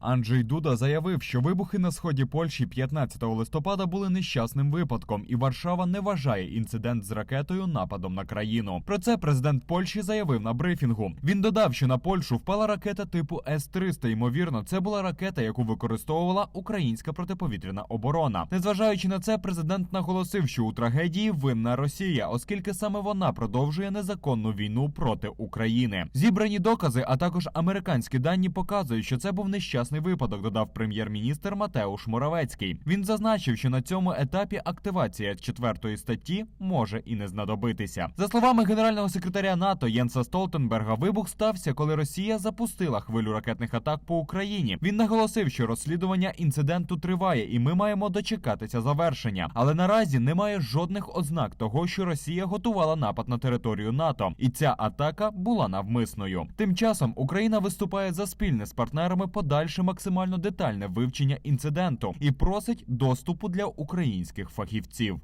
Анджей Дуда заявив, що вибухи на сході Польщі 15 листопада були нещасним випадком, і Варшава не вважає інцидент з ракетою нападом на країну. Про це президент Польщі заявив на брифінгу. Він додав, що на Польщу впала ракета типу С-300. Ймовірно, це була ракета, яку використовувала українська протиповітряна оборона. Незважаючи на це, президент наголосив, що у трагедії винна Росія, оскільки саме вона продовжує незаконну війну проти України. Зібрані докази, а також американські дані показують, що це був нещасний випадок. Додав прем'єр-міністр Матеуш Моравецький. Він зазначив, що на цьому етапі активація четвертої статті може і не знадобитися. За словами генерального секретаря НАТО Єнса Столтенберга, вибух стався, коли Росія запустила хвилю ракетних атак по Україні. Він наголосив, що розслідування інциденту триває, і ми маємо дочекатися завершення. Але наразі немає жодних ознак того, що Росія готувала напад на територію НАТО, і ця атака була навмисною. Тим часом Україна виступає за спільне з партнерами подальше максимально детальне вивчення інциденту і просить доступу для українських фахівців.